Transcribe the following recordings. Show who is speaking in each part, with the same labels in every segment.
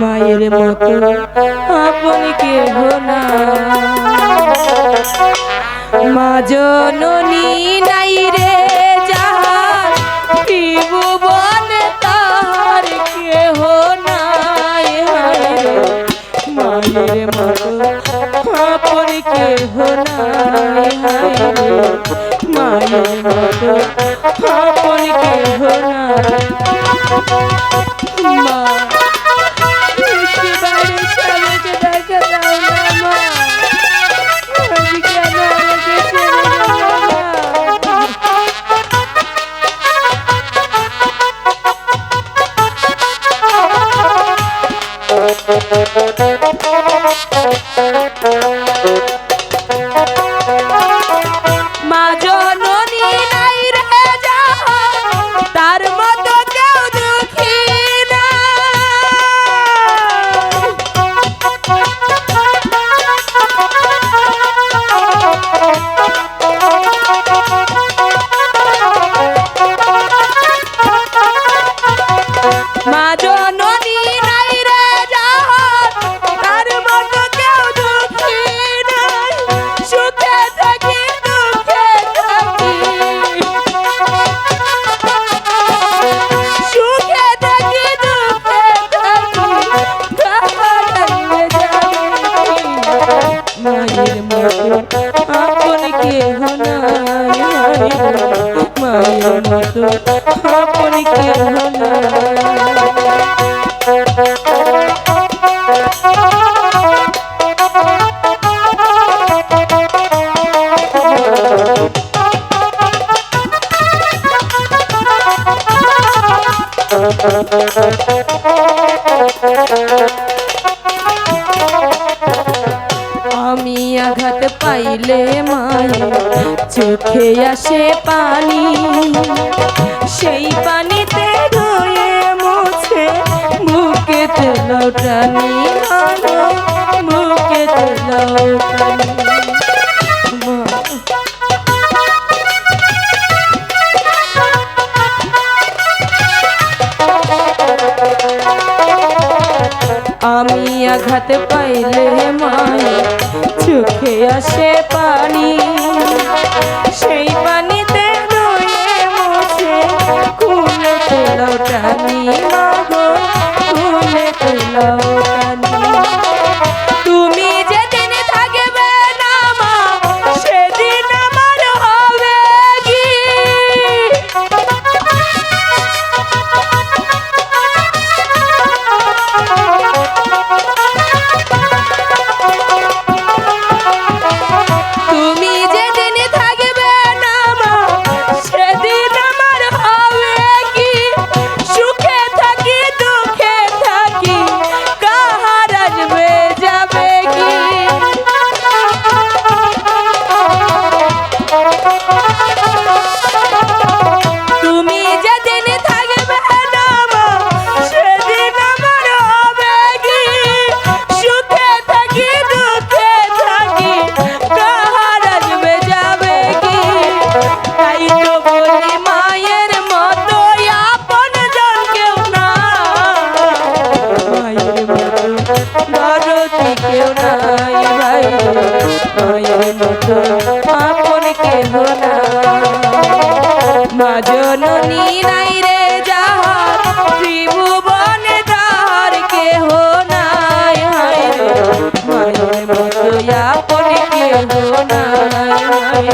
Speaker 1: মায়ের মতো আপনি কেহ না। মা জননী নাই রে নাই মায়ের মতো মায়ের মতো কেহ মা মায়ের মতো পাইলে মাই চোখে আসে পানি। সেই পানিতে ধুয়ে মুছে মুখে তেলটানি মুখে তেল আমি আঘাত পাইলে মায়ের চোখে আসে পানি সেই পানিতে ধুয়ে মুছে কুলে চলো টানি কেউ নাই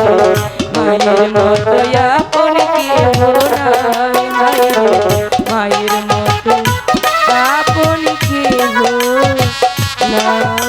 Speaker 1: মায়ের মতো আপন কেউ নাই মায়ের মতো আপন কেউ নাই